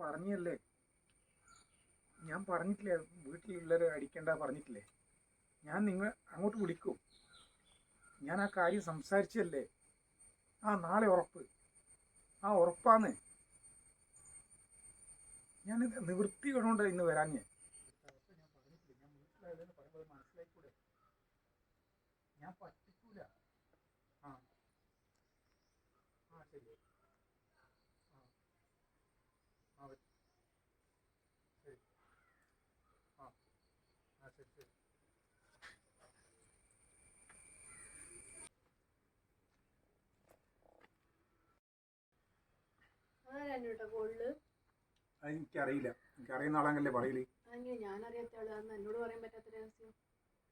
പറഞ്ഞല്ലേ? ഞാൻ പറഞ്ഞിട്ടില്ലേ? വീട്ടിലുള്ളവരെ അടിക്കണ്ട പറഞ്ഞിട്ടില്ലേ? ഞാൻ നിങ്ങൾ അങ്ങോട്ട് വിളിക്കും. ഞാൻ ആ കാര്യം സംസാരിച്ചല്ലേ ആ നാളെ ഉറപ്പ്. ആ ഉറപ്പാന്ന്. ഞാൻ നിവൃത്തി കൊണ്ട് ഇന്ന് വരാൻ ഞാൻ ഞാൻ ഞാൻ പറ്റിക്കൂല. ആ. ആ ശരി ആ ആ പറ്റും. ശരി ആ ആ ശരി ശരി ആരാണ് കേട്ടോ കോളിൽ അത് എനിക്കറിയില്ല. എനിക്കറിയുന്ന ആളാങ്കല്ലേ പറയില്ലേ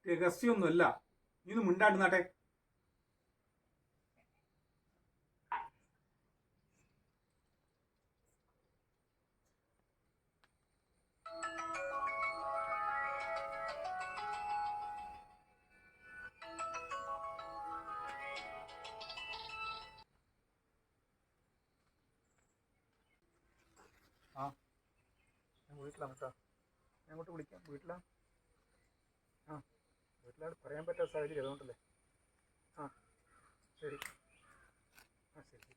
രഹസ്യമൊന്നുമല്ല. നീ ഒന്ന് മിണ്ടാണ്ടുന്നാട്ടെ ആ. ഞാൻ വീട്ടിലാണ് കേട്ടോ. ഞാൻ അങ്ങോട്ട് വിളിക്കാം. വീട്ടിലാണ് ആ. വീട്ടിലാണ് പറയാൻ പറ്റാത്ത സാഹചര്യം അതുകൊണ്ടല്ലേ. ആ. ശരി. ആ ശരി.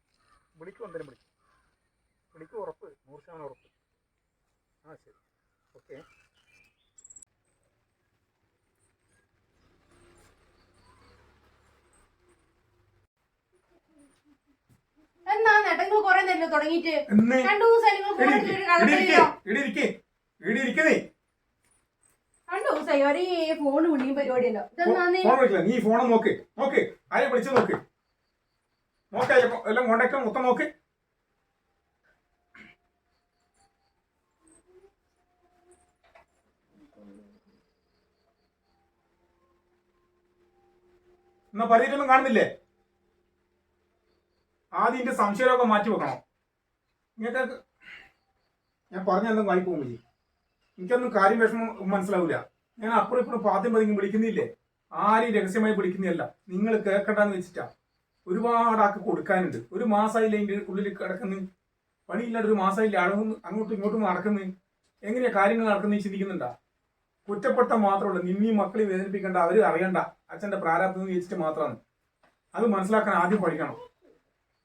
വിളിക്കും എന്തായാലും വിളിക്കും. വിളിക്കും ഉറപ്പ്. നൂറ് ശതമാനം ഉറപ്പ്. ആ ശരി. ഓക്കെ എന്നാ നേരം തുടങ്ങിയിട്ട് എന്ന് രണ്ടു ദിവസം നിങ്ങൾ ഫോൺ എടുത്തിട്ട് കളഞ്ഞില്ലല്ലോ ഇടിയിരിക്കേ ഇടിയിരിക്കുന്നേ രണ്ടു ദിവസമായി ഒരേ ഫോൺ വിളിയും പരിപാടിയല്ലോ. ഇതെന്നാന്ന് ഫോൺ വിളിക്കില്ല നീ ഫോൺ നോക്ക്. നോക്ക്. ആരെ വിളിച്ച് നോക്ക്. നോക്ക എല്ലാം കോണ്ടാക്ട് മൊത്തം നോക്ക്. എന്നാ പറഞ്ഞിട്ടൊന്നും കാണുന്നില്ലേ? ആദ്യം എന്റെ സംശയമൊക്കെ മാറ്റി വെക്കണം. നിങ്ങൾക്ക് ഞാൻ പറഞ്ഞെന്തും വായിപ്പോകും പോകും എനിക്കൊന്നും കാര്യം വിഷമം മനസ്സിലാവില്ല ഞാൻ അപ്പുറം ഇപ്പുറം പാദ്യം പതിങ്ങി വിളിക്കുന്നില്ലേ? ആരെയും രഹസ്യമായി വിളിക്കുന്നില്ല നിങ്ങൾ കേൾക്കണ്ടെന്ന് വെച്ചിട്ടാ. ഒരുപാട് ആക്കി കൊടുക്കാനുണ്ട്. ഒരു മാസമായില്ല ഉള്ളിൽ കിടക്കുന്നു? പണിയില്ലാണ്ട് ഒരു മാസമായില്ല അളവ് അങ്ങോട്ടും ഇങ്ങോട്ടും നടക്കുന്നു? എങ്ങനെയാ കാര്യങ്ങൾ നടക്കുന്നത് ചിന്തിക്കുന്നുണ്ടാ? കുറ്റപ്പെട്ട മാത്രമല്ല നിന്നെയും മക്കളെ വേദനിപ്പിക്കേണ്ട അവർ അറിയണ്ട. അച്ഛന്റെ പ്രാരാബ്ദം എന്ന് ചോദിച്ചിട്ട് മാത്രമാണ്. അത് മനസ്സിലാക്കാൻ ആദ്യം പഠിക്കണം.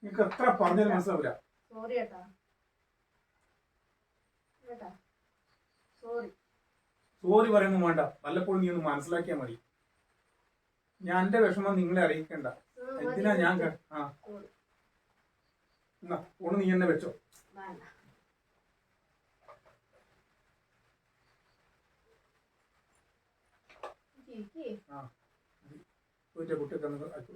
നിങ്ങൾക്ക് എത്ര പറഞ്ഞാലും മനസ്സിലാവില്ല. സോറി പറയുന്നു വേണ്ട വല്ലപ്പോഴും നീ ഒന്ന് മനസ്സിലാക്കിയാൽ മതി. ഞാൻ എന്റെ വിഷമം നിങ്ങളെ അറിയിക്കണ്ട. എന്തിനാ ഞാൻ ആ. എന്നാ ഒന്ന് നീ എന്നെ വെച്ചോ. ആ കുട്ടിയൊക്കെ.